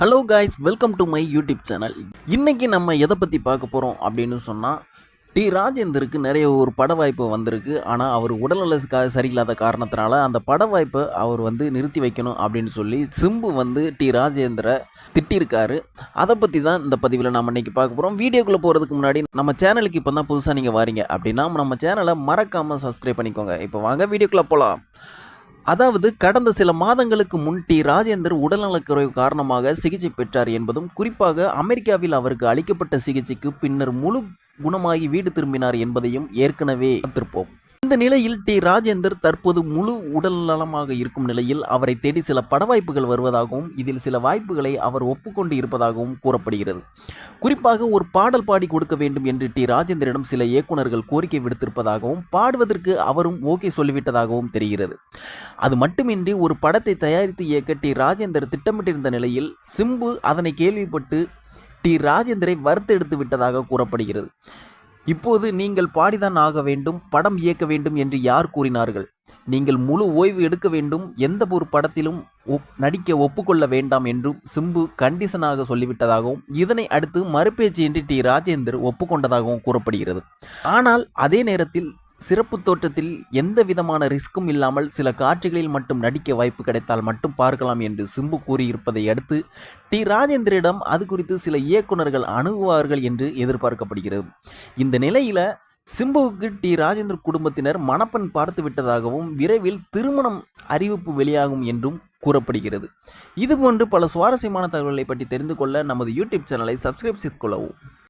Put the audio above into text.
Hello guys welcome to my YouTube channel இன்றைக்கி நம்ம எதை பற்றி பார்க்க போகிறோம் அப்படின்னு சொன்னால் டி ராஜேந்தருக்கு நிறைய ஒரு பட வாய்ப்பு வந்திருக்கு. ஆனால் அவர் உடல்நல சரியில்லாத காரணத்தினால அந்த பட வாய்ப்பை அவர் வந்து நிறுத்தி வைக்கணும் அப்படின்னு சொல்லி சிம்பு வந்து டி ராஜேந்திர திட்டிருக்காரு. அதை பற்றி தான் இந்த பதிவில் நம்ம இன்றைக்கி பார்க்க போகிறோம் வீடியோக்குள்ளே போகிறதுக்கு முன்னாடி நம்ம சேனலுக்கு இப்போ தான் புதுசாக நீங்கள் வாரீங்க அப்படின்னா நம்ம சேனலை மறக்காமல் சப்ஸ்கிரைப் பண்ணிக்கோங்க. இப்போ வாங்க வீடியோக்குள்ளே போகலாம் அதாவது கடந்த சில மாதங்களுக்கு முன் டி. ராஜேந்தர் உடல்நலக்குறைவு காரணமாக சிகிச்சை பெற்றார் என்பதும் குறிப்பாக அமெரிக்காவில் அவருக்கு அளிக்கப்பட்ட சிகிச்சைக்கு பின்னர் முழு குணமாகி வீடு திரும்பினார் என்பதையும் ஏற்கனவே பார்த்திருப்போம். இந்த நிலையில் டி. ராஜேந்தர் தற்போது முழு உடல் நலமாக இருக்கும் நிலையில் அவரை தேடி சில பட வாய்ப்புகள் வருவதாகவும் இதில் சில வாய்ப்புகளை அவர் ஒப்புக்கொண்டு இருப்பதாகவும் கூறப்படுகிறது. குறிப்பாக ஒரு பாடல் பாடி கொடுக்க வேண்டும் என்று டி. ராஜேந்தரிடம் சில இயக்குனர்கள் கோரிக்கை விடுத்திருப்பதாகவும் பாடுவதற்கு அவரும் ஓகே சொல்லிவிட்டதாகவும் தெரிகிறது. அது மட்டுமின்றி ஒரு படத்தை தயாரித்து இயக்க டி. ராஜேந்தர் திட்டமிட்டிருந்த நிலையில் சிம்பு அதனை கேள்விப்பட்டு டி. ராஜேந்தரை வறுத்தெடுத்து விட்டதாக கூறப்படுகிறது. இப்போது நீங்கள் பாடிதான் ஆக வேண்டும் படம் இயக்க வேண்டும் என்று யார் கூறினார்கள்? நீங்கள் முழு ஓய்வு எடுக்க வேண்டும் எந்த ஒரு படத்திலும் ஒப்- நடிக்க ஒப்புக்கொள்ள வேண்டாம் என்றும் சிம்பு கண்டிஷனாக சொல்லிவிட்டதாகவும் இதனை அடுத்து மறுபேச்சின்றி டி. ராஜேந்தர் ஒப்புக்கொண்டதாகவும் கூறப்படுகிறது. ஆனால் அதே நேரத்தில் சிறப்பு தோற்றத்தில் எந்த விதமான ரிஸ்க்கும் இல்லாமல் சில காட்சிகளில் மட்டும் நடிக்க வாய்ப்பு கிடைத்தால் மட்டும் பார்க்கலாம் என்று சிம்பு கூறியிருப்பதை அடுத்து டி. ராஜேந்திரிடம் அது குறித்து சில இயக்குனர்கள் அணுகுவார்கள் என்று எதிர்பார்க்கப்படுகிறது. இந்த நிலையில சிம்புவுக்கு டி. ராஜேந்திர குடும்பத்தினர் மணப்பெண் பார்த்து விட்டதாகவும் விரைவில் திருமணம் அறிவிப்பு வெளியாகும் என்றும் கூறப்படுகிறது. இதுபோன்று பல சுவாரஸ்யமான தகவல்களை பற்றி தெரிந்து கொள்ள நமது யூடியூப் சேனலை சப்ஸ்கிரைப் செய்து கொள்ளவும்.